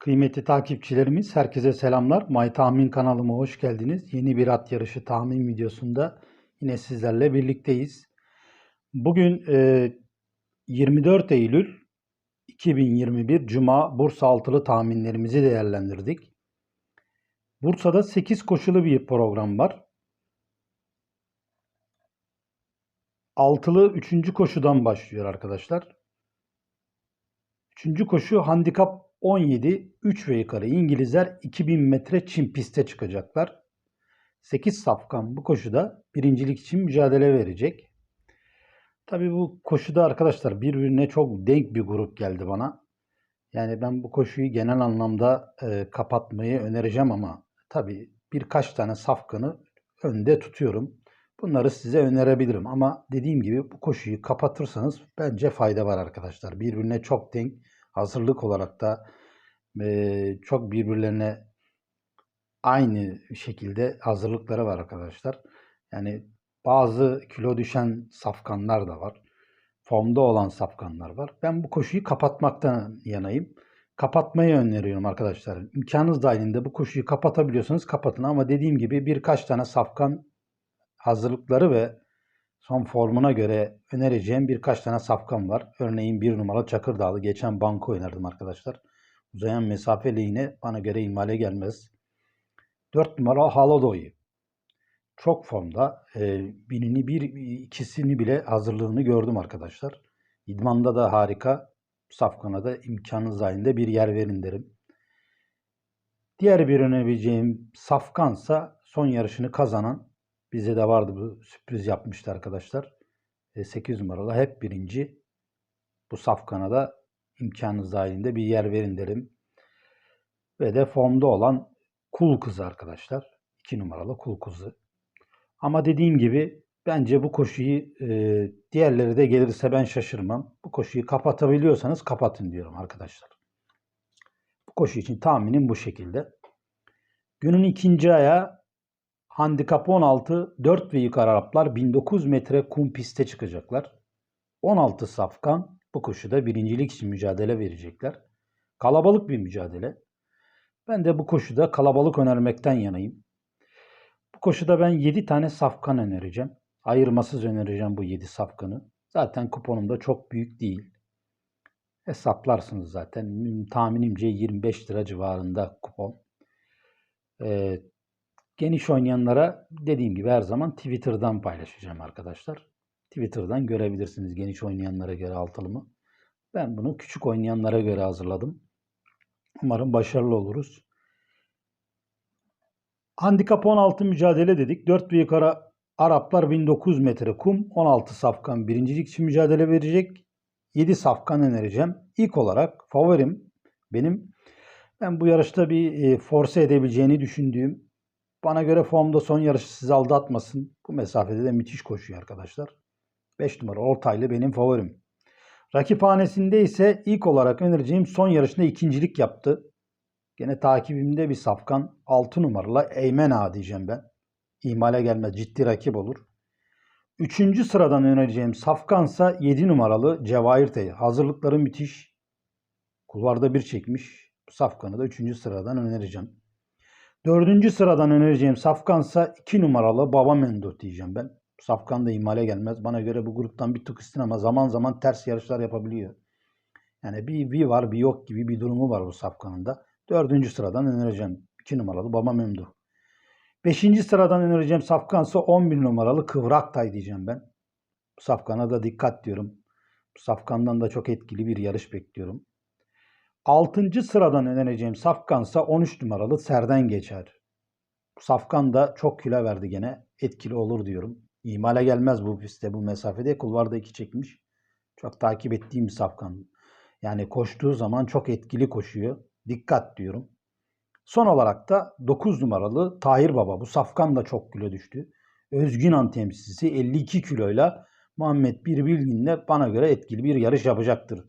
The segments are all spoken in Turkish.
Kıymetli takipçilerimiz, herkese selamlar. My Tahmin kanalıma hoş geldiniz. Yeni bir at yarışı tahmin videosunda yine sizlerle birlikteyiz. Bugün e, 24 Eylül 2021 Cuma Bursa altılı tahminlerimizi değerlendirdik. Bursa'da 8 koşulu bir program var. Altılı 3. koşudan başlıyor arkadaşlar. Üçüncü koşu handikap 17, 3 ve yukarı İngilizler 2000 metre çim piste çıkacaklar. 8 safkan bu koşuda birincilik için mücadele verecek. Tabi bu koşuda arkadaşlar birbirine çok denk bir grup geldi bana. Yani ben bu koşuyu genel anlamda e, kapatmayı önereceğim ama tabi birkaç tane safkanı önde tutuyorum. Bunları size önerebilirim ama dediğim gibi bu koşuyu kapatırsanız bence fayda var arkadaşlar. Birbirine çok denk hazırlık olarak da e, çok birbirlerine aynı şekilde hazırlıkları var arkadaşlar. Yani bazı kilo düşen safkanlar da var. Formda olan safkanlar var. Ben bu koşuyu kapatmaktan yanayım. Kapatmayı öneriyorum arkadaşlar. İmkanınız dahilinde bu koşuyu kapatabiliyorsanız kapatın ama dediğim gibi birkaç tane safkan hazırlıkları ve son formuna göre önereceğim birkaç tane safkan var. Örneğin bir numara Çakırdağlı. Geçen banko oynardım arkadaşlar. Uzayan mesafe lehine bana göre ihmale gelmez. 4 numara Halodoy. Çok formda. E, birini bir ikisini bile hazırlığını gördüm arkadaşlar. İdmanda da harika. Safkan'a da imkanınız dahilinde bir yer verin derim. Diğer bir önerebileceğim Safkansa son yarışını kazanan bize de vardı bu sürpriz yapmıştı arkadaşlar. E, 8 numaralı hep birinci. Bu Safkan'a da imkanınız dahilinde bir yer verin derim. Ve de formda olan Kul Kızı arkadaşlar. 2 numaralı Kul Kızı. Ama dediğim gibi bence bu koşuyu e, diğerleri de gelirse ben şaşırmam. Bu koşuyu kapatabiliyorsanız kapatın diyorum arkadaşlar. Bu koşu için tahminim bu şekilde. Günün ikinci aya handikap 16 4 ve yukarı Araplar 1900 metre kum piste çıkacaklar. 16 safkan bu koşuda birincilik için mücadele verecekler. Kalabalık bir mücadele. Ben de bu koşuda kalabalık önermekten yanayım. Bu koşuda ben 7 tane safkan önereceğim. Ayırmasız önereceğim bu 7 safkanı. Zaten kuponum da çok büyük değil. Hesaplarsınız zaten. Tahminimce 25 lira civarında kupon. Ee, geniş oynayanlara dediğim gibi her zaman Twitter'dan paylaşacağım arkadaşlar. Twitter'dan görebilirsiniz geniş oynayanlara göre altılımı. Ben bunu küçük oynayanlara göre hazırladım. Umarım başarılı oluruz. Handikap 16 mücadele dedik. 4 ve yukarı Araplar 1900 metre kum. 16 safkan birincilik için mücadele verecek. 7 safkan önereceğim. İlk olarak favorim benim. Ben bu yarışta bir e, force edebileceğini düşündüğüm bana göre formda son yarışı sizi aldatmasın. Bu mesafede de müthiş koşuyor arkadaşlar. 5 numara ortaylı benim favorim. Rakiphanesinde ise ilk olarak önereceğim son yarışında ikincilik yaptı. Gene takibimde bir safkan 6 numaralı Eymen Ağa diyeceğim ben. İhmale gelmez ciddi rakip olur. Üçüncü sıradan önereceğim safkansa 7 numaralı Cevahir Tey. Hazırlıkları müthiş. Kulvarda bir çekmiş. Bu safkanı da üçüncü sıradan önereceğim. Dördüncü sıradan önereceğim safkansa 2 numaralı Baba Mendo diyeceğim ben. Safkan da ihmale gelmez. Bana göre bu gruptan bir tık üstün ama zaman zaman ters yarışlar yapabiliyor. Yani bir, bir var bir yok gibi bir durumu var bu Safkan'ın da. Dördüncü sıradan önereceğim. 2 numaralı Baba Memdu. Beşinci sıradan önereceğim Safkan'sa 11 numaralı Kıvraktay diyeceğim ben. Safkan'a da dikkat diyorum. Safkan'dan da çok etkili bir yarış bekliyorum. Altıncı sıradan önereceğim Safkan'sa 13 numaralı Serden Geçer. Safkan da çok kilo verdi gene. Etkili olur diyorum. İmale gelmez bu pistte bu mesafede. Kulvarda iki çekmiş. Çok takip ettiğim bir safkan. Yani koştuğu zaman çok etkili koşuyor. Dikkat diyorum. Son olarak da 9 numaralı Tahir Baba. Bu safkan da çok kilo düştü. Özgün temsilcisi 52 kiloyla Muhammed Bir Bilgin'le bana göre etkili bir yarış yapacaktır.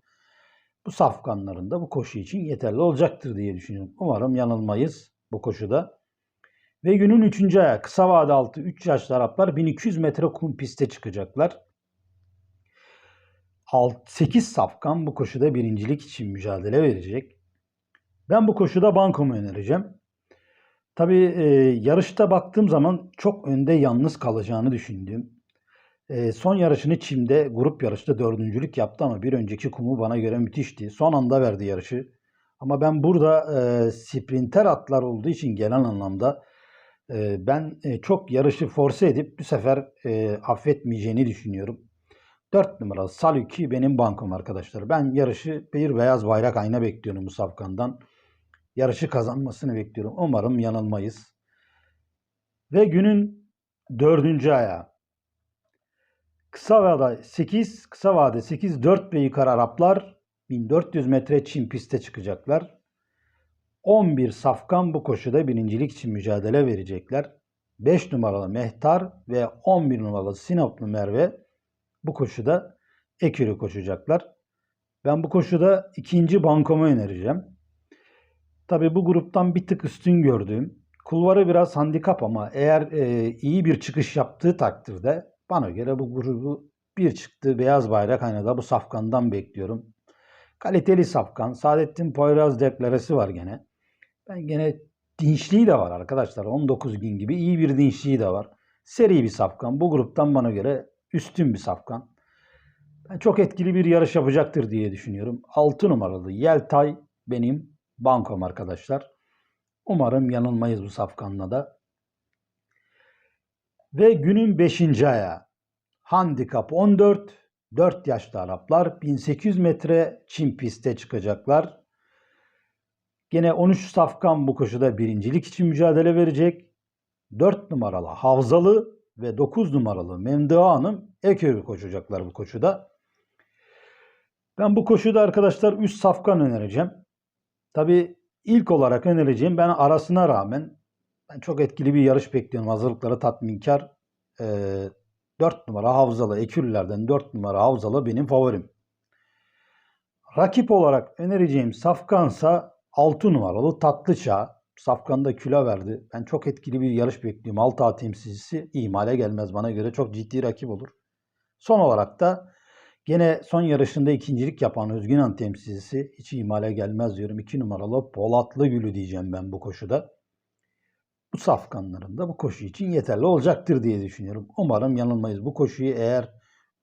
Bu safkanların da bu koşu için yeterli olacaktır diye düşünüyorum. Umarım yanılmayız bu koşuda. Ve günün 3. ayağı kısa vade altı 3 yaşlı Araplar 1200 metre kum piste çıkacaklar. 8 safkan bu koşuda birincilik için mücadele verecek. Ben bu koşuda bankomu önereceğim. Tabii e, yarışta baktığım zaman çok önde yalnız kalacağını düşündüm. E, son yarışını Çim'de grup yarışta dördüncülük yaptı ama bir önceki kumu bana göre müthişti. Son anda verdi yarışı. Ama ben burada e, sprinter atlar olduğu için genel anlamda e, ben e, çok yarışı force edip bu sefer e, affetmeyeceğini düşünüyorum. 4 numaralı Saluki benim bankom arkadaşlar. Ben yarışı bir beyaz bayrak ayna bekliyorum bu safkandan. Yarışı kazanmasını bekliyorum. Umarım yanılmayız. Ve günün dördüncü ayağı. Kısa vade 8, kısa vade 8, 4 ve yukarı Araplar 1400 metre Çin piste çıkacaklar. 11 safkan bu koşuda birincilik için mücadele verecekler. 5 numaralı Mehtar ve 11 numaralı Sinoplu Merve bu koşuda ekürü koşacaklar. Ben bu koşuda ikinci bankomu önereceğim. Tabi bu gruptan bir tık üstün gördüğüm, kulvarı biraz handikap ama eğer e, iyi bir çıkış yaptığı takdirde bana göre bu grubu bir çıktı beyaz bayrak hani da bu safkandan bekliyorum. Kaliteli safkan. Saadettin Poyraz deklaresi var gene. Ben gene dinçliği de var arkadaşlar. 19 gün gibi iyi bir dinçliği de var. Seri bir safkan. Bu gruptan bana göre üstün bir safkan. Ben çok etkili bir yarış yapacaktır diye düşünüyorum. 6 numaralı Yeltay benim bankom arkadaşlar. Umarım yanılmayız bu safkanla da. Ve günün 5. ayağı. Handikap 14. 4 yaşlı Araplar 1800 metre Çin piste çıkacaklar. Gene 13 safkan bu koşuda birincilik için mücadele verecek. 4 numaralı Havzalı ve 9 numaralı Memduha Hanım Ekövü koşacaklar bu koşuda. Ben bu koşuda arkadaşlar 3 safkan önereceğim. Tabi ilk olarak önereceğim ben arasına rağmen ben çok etkili bir yarış bekliyorum. Hazırlıkları tatminkar. Ee, 4 numara Havzalı Ekürlerden 4 numara Havzalı benim favorim. Rakip olarak önereceğim Safkansa 6 numaralı Tatlıça. Safkan'da kilo verdi. Ben çok etkili bir yarış bekliyorum. 6 A temsilcisi ihmale gelmez bana göre. Çok ciddi rakip olur. Son olarak da gene son yarışında ikincilik yapan Özgünan temsilcisi hiç ihmale gelmez diyorum. 2 numaralı Polatlı Gülü diyeceğim ben bu koşuda bu safkanlarında bu koşu için yeterli olacaktır diye düşünüyorum. Umarım yanılmayız. Bu koşuyu eğer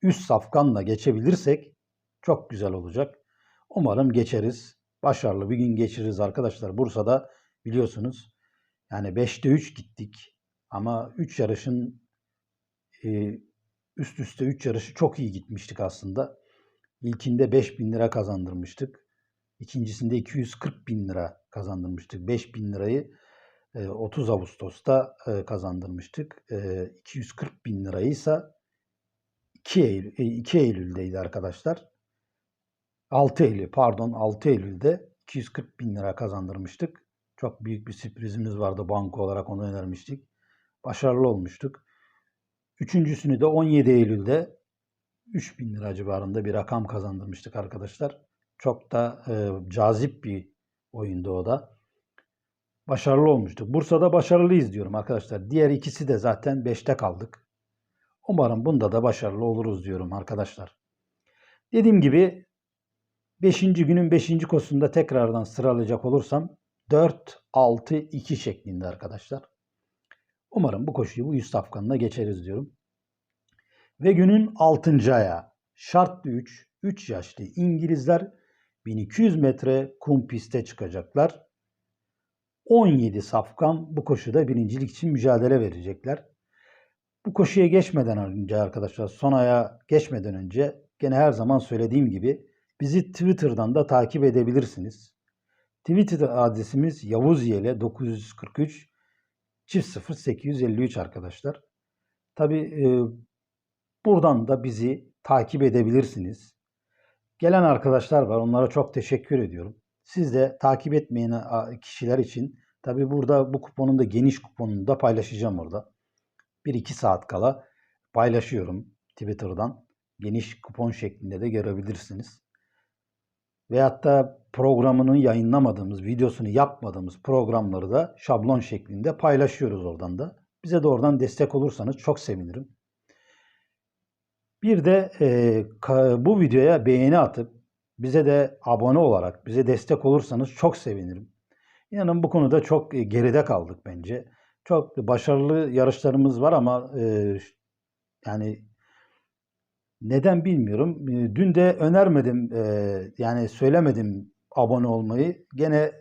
üst safkanla geçebilirsek çok güzel olacak. Umarım geçeriz. Başarılı bir gün geçiririz arkadaşlar. Bursa'da biliyorsunuz yani 5'te 3 gittik. Ama 3 yarışın e, üst üste 3 yarışı çok iyi gitmiştik aslında. İlkinde 5 bin lira kazandırmıştık. İkincisinde 240 bin lira kazandırmıştık. 5 bin lirayı 30 Ağustos'ta kazandırmıştık. 240 bin lirayı ise 2 Eylül, 2 Eylül'deydi arkadaşlar. 6 Eylül pardon 6 Eylül'de 240 bin lira kazandırmıştık. Çok büyük bir sürprizimiz vardı banko olarak onu önermiştik. Başarılı olmuştuk. Üçüncüsünü de 17 Eylül'de 3 bin lira civarında bir rakam kazandırmıştık arkadaşlar. Çok da e, cazip bir oyundu o da başarılı olmuştuk. Bursa'da başarılıyız diyorum arkadaşlar. Diğer ikisi de zaten 5'te kaldık. Umarım bunda da başarılı oluruz diyorum arkadaşlar. Dediğim gibi 5. günün 5. kosunda tekrardan sıralayacak olursam 4, 6, 2 şeklinde arkadaşlar. Umarım bu koşuyu bu 100 safkanına geçeriz diyorum. Ve günün 6. ayağı. Şartlı 3, 3 yaşlı İngilizler 1200 metre kum piste çıkacaklar. 17 safkan bu koşuda birincilik için mücadele verecekler. Bu koşuya geçmeden önce arkadaşlar son aya geçmeden önce gene her zaman söylediğim gibi bizi Twitter'dan da takip edebilirsiniz. Twitter adresimiz Yavuz Yele 943 çift 0853 arkadaşlar. Tabi e, buradan da bizi takip edebilirsiniz. Gelen arkadaşlar var onlara çok teşekkür ediyorum. Siz de takip etmeyen kişiler için tabi burada bu kuponun da geniş kuponunu da paylaşacağım orada. 1-2 saat kala paylaşıyorum Twitter'dan. Geniş kupon şeklinde de görebilirsiniz. Veyahut da programını yayınlamadığımız, videosunu yapmadığımız programları da şablon şeklinde paylaşıyoruz oradan da. Bize de oradan destek olursanız çok sevinirim. Bir de e, bu videoya beğeni atıp bize de abone olarak bize destek olursanız çok sevinirim. İnanın bu konuda çok e, geride kaldık bence. Çok başarılı yarışlarımız var ama e, yani neden bilmiyorum. E, Dün de önermedim e, yani söylemedim abone olmayı. Gene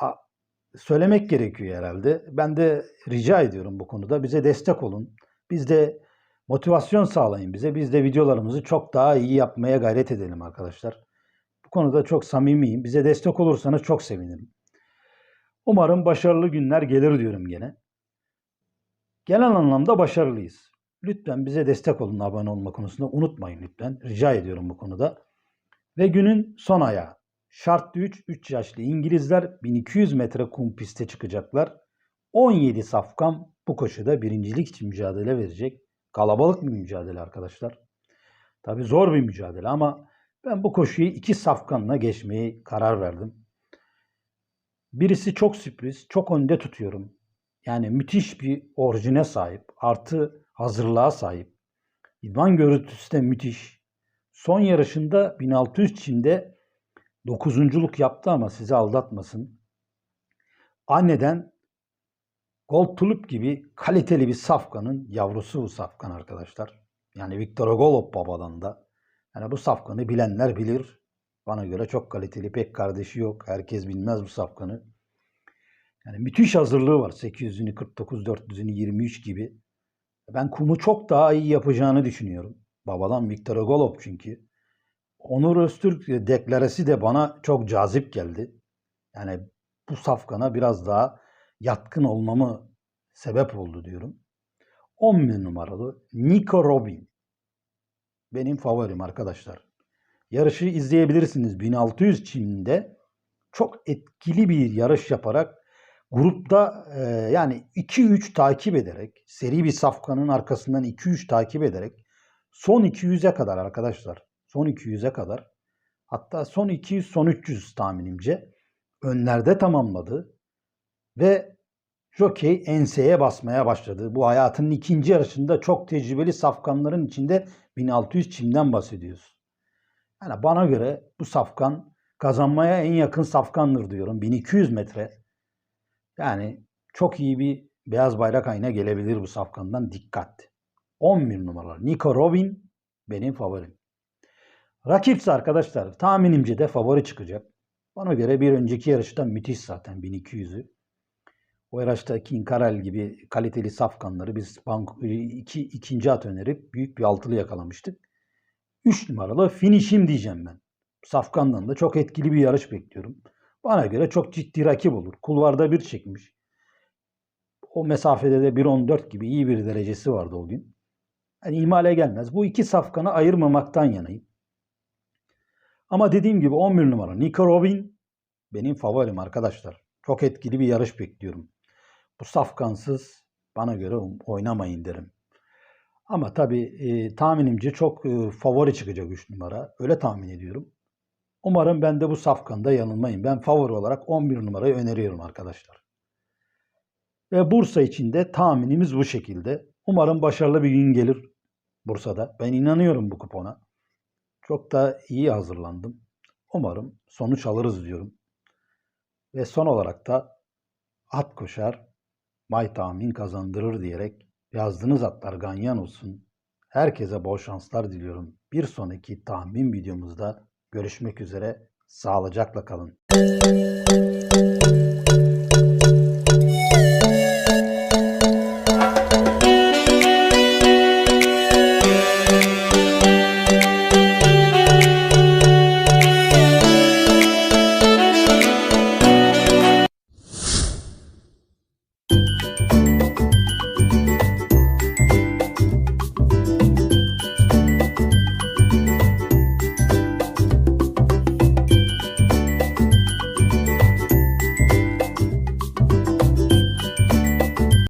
a- söylemek gerekiyor herhalde. Ben de rica ediyorum bu konuda. Bize destek olun. Biz de motivasyon sağlayın bize. Biz de videolarımızı çok daha iyi yapmaya gayret edelim arkadaşlar. Bu konuda çok samimiyim. Bize destek olursanız çok sevinirim. Umarım başarılı günler gelir diyorum gene. Genel anlamda başarılıyız. Lütfen bize destek olun abone olma konusunda. Unutmayın lütfen. Rica ediyorum bu konuda. Ve günün son ayağı. Şartlı 3, 3 yaşlı İngilizler 1200 metre kum piste çıkacaklar. 17 safkan bu koşuda birincilik için mücadele verecek. Kalabalık bir mücadele arkadaşlar. Tabii zor bir mücadele ama ben bu koşuyu iki safkanla geçmeyi karar verdim. Birisi çok sürpriz, çok önde tutuyorum. Yani müthiş bir orijine sahip, artı hazırlığa sahip. İdman görüntüsü de müthiş. Son yarışında 1600 çimde dokuzunculuk yaptı ama sizi aldatmasın. Anneden Gold Tulip gibi kaliteli bir safkanın yavrusu bu safkan arkadaşlar. Yani Viktor Golub babadan da. Yani bu safkanı bilenler bilir. Bana göre çok kaliteli. Pek kardeşi yok. Herkes bilmez bu safkanı. Yani müthiş hazırlığı var. 800'ünü 49, 400'ünü 23 gibi. Ben kumu çok daha iyi yapacağını düşünüyorum. Babadan Viktor Golub çünkü. Onur Öztürk deklaresi de bana çok cazip geldi. Yani bu safkana biraz daha yatkın olmamı sebep oldu diyorum. 11 numaralı Nico Robin. Benim favorim arkadaşlar. Yarışı izleyebilirsiniz. 1600 çimde çok etkili bir yarış yaparak grupta e, yani 2-3 takip ederek seri bir safkanın arkasından 2-3 takip ederek son 200'e kadar arkadaşlar son 200'e kadar hatta son 200 son 300 tahminimce önlerde tamamladı ve Jockey enseye basmaya başladı. Bu hayatının ikinci yarışında çok tecrübeli safkanların içinde 1600 çimden bahsediyoruz. Yani bana göre bu safkan kazanmaya en yakın safkandır diyorum. 1200 metre. Yani çok iyi bir beyaz bayrak ayına gelebilir bu safkandan dikkat. 11 numaralı Nico Robin benim favorim. Rakipse arkadaşlar tahminimce de favori çıkacak. Bana göre bir önceki yarışta müthiş zaten 1200'ü. O yarışta King Karel gibi kaliteli safkanları biz bank, iki, ikinci at önerip büyük bir altılı yakalamıştık. 3 numaralı finishim diyeceğim ben. Safkan'dan da çok etkili bir yarış bekliyorum. Bana göre çok ciddi rakip olur. Kulvarda bir çekmiş. O mesafede de 1.14 gibi iyi bir derecesi vardı o gün. Yani ihmale gelmez. Bu iki safkanı ayırmamaktan yanayım. Ama dediğim gibi 11 numara Nico Robin benim favorim arkadaşlar. Çok etkili bir yarış bekliyorum. Bu safkansız bana göre oynamayın derim. Ama tabii e, tahminimce çok e, favori çıkacak 3 numara. Öyle tahmin ediyorum. Umarım ben de bu safkanda yanılmayın. Ben favori olarak 11 numarayı öneriyorum arkadaşlar. Ve Bursa için de tahminimiz bu şekilde. Umarım başarılı bir gün gelir Bursa'da. Ben inanıyorum bu kupona. Çok da iyi hazırlandım. Umarım sonuç alırız diyorum. Ve son olarak da at koşar, may tahmin kazandırır diyerek yazdığınız atlar ganyan olsun. Herkese bol şanslar diliyorum. Bir sonraki tahmin videomuzda görüşmek üzere. Sağlıcakla kalın.